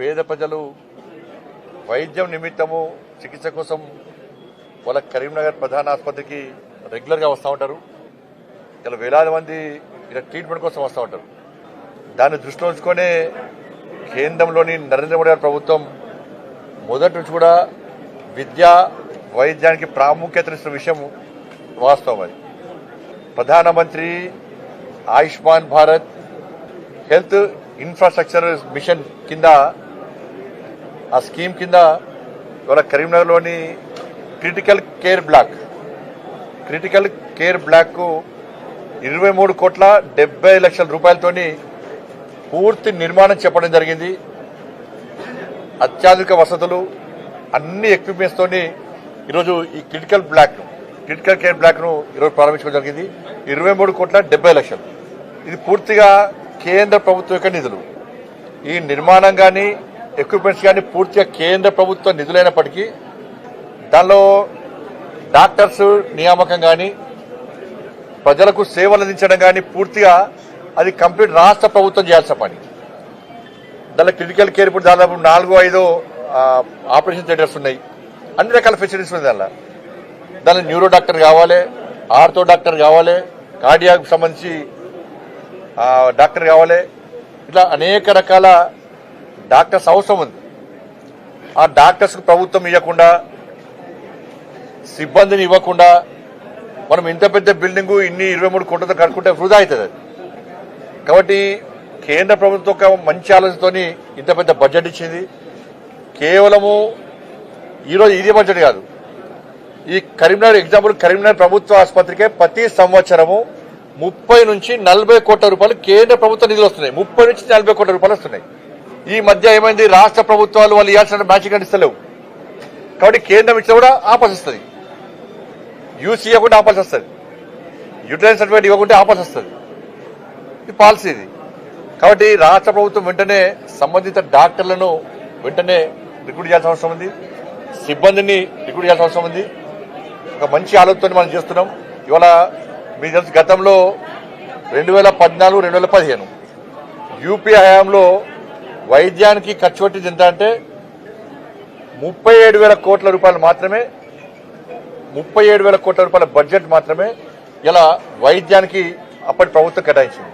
పేద ప్రజలు వైద్యం నిమిత్తము చికిత్స కోసం వాళ్ళ కరీంనగర్ ప్రధాన ఆసుపత్రికి రెగ్యులర్గా వస్తూ ఉంటారు. ఇలా వేలాది మంది ఇలా ట్రీట్మెంట్ కోసం వస్తూ ఉంటారు. దాన్ని దృష్టిలో ఉంచుకొని కేంద్రంలోని నరేంద్ర మోడీ గారి ప్రభుత్వం మొదటి నుంచి కూడా విద్య వైద్యానికి ప్రాముఖ్యతనిస్తున్న విషయం వాస్తవం అది. ప్రధానమంత్రి Ayushman Bharat health infrastructure mission కింద ఆ స్కీమ్ కింద ఇవాళ కరీంనగర్లోని critical care block critical care బ్లాక్కు ఇరవై మూడు కోట్ల డెబ్బై లక్షల రూపాయలతోని పూర్తి నిర్మాణం చెప్పడం జరిగింది. అత్యాధునిక వసతులు అన్ని ఎక్విప్మెంట్స్తోని ఈరోజు ఈ క్రిటికల్ బ్లాక్ క్రిటికల్ కేర్ బ్లాక్ను ఈరోజు ప్రారంభించడం జరిగింది. ఇరవై మూడు కోట్ల డెబ్బై లక్షలు. ఇది పూర్తిగా కేంద్ర ప్రభుత్వం యొక్క నిధులు. ఈ నిర్మాణం కానీ ఎక్విప్మెంట్స్ కానీ పూర్తిగా కేంద్ర ప్రభుత్వ నిధులైనప్పటికీ దానిలో డాక్టర్స్ నియామకం కానీ ప్రజలకు సేవలు అందించడం కానీ పూర్తిగా అది కంప్లీట్ రాష్ట్ర ప్రభుత్వం చేయాల్సిన పని. దానిలో క్రిటికల్ కేర్ ఇప్పుడు దాదాపు నాలుగు ఐదు ఆపరేషన్ థియేటర్స్ ఉన్నాయి. అన్ని రకాల ఫెసిలిటీస్ ఉన్నాయి దానిలో. దానిలో న్యూరో డాక్టర్ కావాలి ఆర్థో డాక్టర్ కావాలి కార్డియాకు సంబంధించి డాక్టర్ కావాలి. ఇట్లా అనేక రకాల డాక్టర్స్ అవసరం ఉంది. ఆ డాక్టర్స్ ప్రభుత్వం ఇవ్వకుండా సిబ్బందిని ఇవ్వకుండా మనం ఇంత పెద్ద బిల్డింగ్ ఇన్ని ఇరవై మూడు కోట్లతో కట్టుకుంటే వృధా అవుతుంది అది. కాబట్టి కేంద్ర ప్రభుత్వం ఒక మంచి ఆలోచనతోని ఇంత పెద్ద బడ్జెట్ ఇచ్చింది. కేవలము ఈరోజు ఇది బడ్జెట్ కాదు. ఈ కరీంనగర్ ఎగ్జాంపుల్ కరీంనగర్ ప్రభుత్వ ఆసుపత్రికే ప్రతి సంవత్సరము ముప్పై నుంచి నలభై కోట్ల రూపాయలు కేంద్ర ప్రభుత్వ నిధులు వస్తున్నాయి. ముప్పై నుంచి నలభై కోట్ల రూపాయలు వస్తున్నాయి. ఈ మధ్య ఏమైంది? రాష్ట్ర ప్రభుత్వాలు వాళ్ళు ఇవ్వాల్సిన మ్యాచింగ్ అందిస్తలేవు కాబట్టి కేంద్రం ఇచ్చినా కూడా ఆపస్ వస్తుంది యూసీ ఇవ్వకుండా ఆపాల్సి వస్తుంది యూటిలైజ్ సర్టిఫికేట్ ఇవ్వకుంటే ఆపాల్సి వస్తుంది ఇది పాలసీ ఇది. కాబట్టి రాష్ట్ర ప్రభుత్వం వెంటనే సంబంధిత డాక్టర్లను వెంటనే రిక్రూట్ చేయాల్సిన అవసరం ఉంది. సిబ్బందిని రిక్రూట్ చేయాల్సిన అవసరం ఉంది. ఒక మంచి ఆలోచనతో మనం చేస్తున్నాం. ఇవాళ మీకు తెలుసు గతంలో రెండు వేల పద్నాలుగు రెండు వేల పదిహేను యూపీ హయాంలో వైద్యానికి ఖర్చు పెట్టింది ఎంత అంటే ముప్పై ఏడు వేల కోట్ల రూపాయలు మాత్రమే ముప్పై ఏడు వేల కోట్ల రూపాయల బడ్జెట్ మాత్రమే ఇలా వైద్యానికి అప్పటి ప్రభుత్వం కేటాయించింది.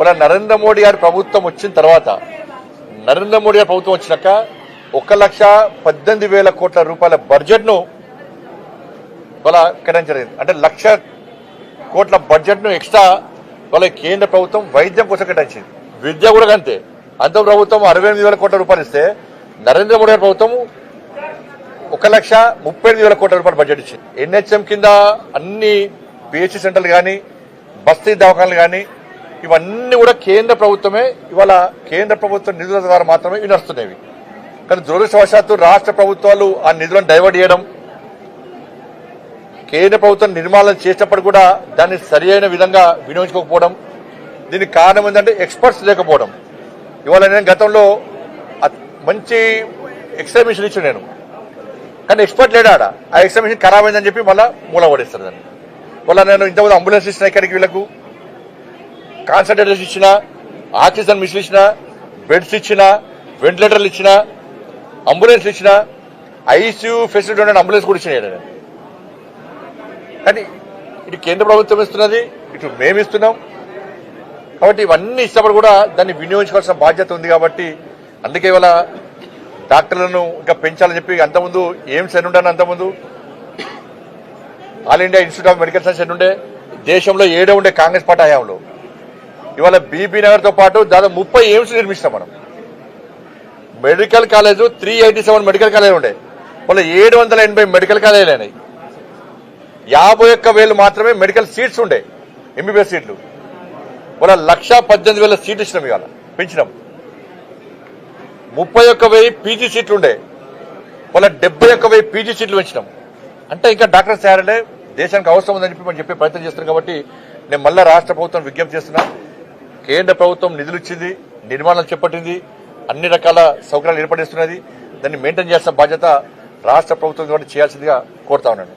ఇలా నరేంద్ర మోడీ గారి ప్రభుత్వం వచ్చిన తర్వాత నరేంద్ర మోడీ గారి ప్రభుత్వం వచ్చినాక ఒక లక్ష పద్దెనిమిది వేల కోట్ల రూపాయల బడ్జెట్ను ఇలా కేటాయించలేదు అంటే లక్ష కోట్ల బడ్జెట్ను ఎక్స్ట్రా వాళ్ళ కేంద్ర ప్రభుత్వం వైద్యం కోసం కేటాయించింది. విద్య కూడా అంతే. అంత ప్రభుత్వం అరవై ఎనిమిది వేల కోట్ల రూపాయలు ఇస్తే నరేంద్ర మోడీ గారి ప్రభుత్వం ఒక లక్ష ముప్పై ఎనిమిది వేల కోట్ల రూపాయలు బడ్జెట్ ఇచ్చింది. ఎన్హెచ్ఎం కింద అన్ని పిహెచ్సి సెంటర్లు కానీ బస్తీ దవాఖానలు కానీ ఇవన్నీ కూడా కేంద్ర ప్రభుత్వమే ఇవాళ కేంద్ర ప్రభుత్వ నిధుల ద్వారా మాత్రమే ఇవి నడుస్తున్నాయి. కానీ దురదృష్టవశాత్తు రాష్ట్ర ప్రభుత్వాలు ఆ నిధులను డైవర్ట్ చేయడం కేంద్ర ప్రభుత్వం నిర్మాణం చేసినప్పుడు కూడా దాన్ని సరి అయిన విధంగా వినియోగించుకోకపోవడం దీనికి కారణం ఏంటంటే ఎక్స్పర్ట్స్ లేకపోవడం. ఇవాళ నేను గతంలో మంచి ఎక్స్రే మిషన్ ఇచ్చాను నేను. కానీ ఎక్స్పర్ట్ లేడా ఆడ ఆ ఎక్స్రే ఖరాబ్ అయిందని చెప్పి మళ్ళీ మూల పడేస్తారు దాన్ని. వాళ్ళ నేను ఇంతకుముందు అంబులెన్స్ ఇచ్చిన ఇక్కడికి వీళ్ళకు కాన్సన్ట్రేటర్స్ ఇచ్చిన ఆక్సిజన్ మిషన్ ఇచ్చిన బెడ్స్ ఇచ్చిన వెంటిలేటర్లు ఇచ్చిన అంబులెన్స్ ఇచ్చిన ఐసీయూ ఫెసిలిటీ ఉన్న అంబులెన్స్ కూడా ఇచ్చిన నేను కానీ ఇటు కేంద్ర ప్రభుత్వం ఇస్తున్నది ఇటు మేము ఇస్తున్నాం కాబట్టి ఇవన్నీ ఇచ్చినప్పుడు కూడా దాన్ని వినియోగించుకోవాల్సిన బాధ్యత ఉంది కాబట్టి అందుకే ఇవాళ డాక్టర్లను ఇంకా పెంచాలని చెప్పి అంతకుముందు ఎయిమ్స్ ఎన్ని ఉండే అంతకుముందు All India Institute of Medical Science ఎన్ని ఉండే? దేశంలో ఏడే ఉండే కాంగ్రెస్ పార్టీ హయాంలో. ఇవాళ బీబీ నగర్తో పాటు దాదాపు ముప్పై ఎయిమ్స్ నిర్మిస్తాం మనం. Medical college three eighty seven medical college ఉండే. వాళ్ళ ఏడు వందల ఎనభై మెడికల్ కాలేజీలు అయినాయి. యాభై ఒక్క వేలు మాత్రమే మెడికల్ సీట్స్ ఉండే. ఎంబీబీఎస్ సీట్లు. మన లక్ష పద్దెనిమిది వేల సీట్లు ఇచ్చినాం ఇవాళ. పెంచినాం. ముప్పై ఒక్క వెయ్యి పీజీ సీట్లు ఉండే. వాళ్ళ డెబ్బై ఒక్క వెయ్యి పీజీ సీట్లు పెంచినాం. అంటే ఇంకా డాక్టర్స్ తయారంటే దేశానికి అవసరం ఉందని చెప్పి మనం చెప్పే ప్రయత్నం చేస్తున్నాం కాబట్టి నేను మళ్ళా రాష్ట్ర ప్రభుత్వం విజ్ఞప్తి చేస్తున్నా. కేంద్ర ప్రభుత్వం నిధులు ఇచ్చింది నిర్మాణాలు చేపట్టింది అన్ని రకాల సౌకర్యాలు ఏర్పడిస్తున్నది దాన్ని మెయింటైన్ చేసిన బాధ్యత రాష్ట్ర ప్రభుత్వం కూడా చేయాల్సిందిగా కోరుతా ఉన్నాను.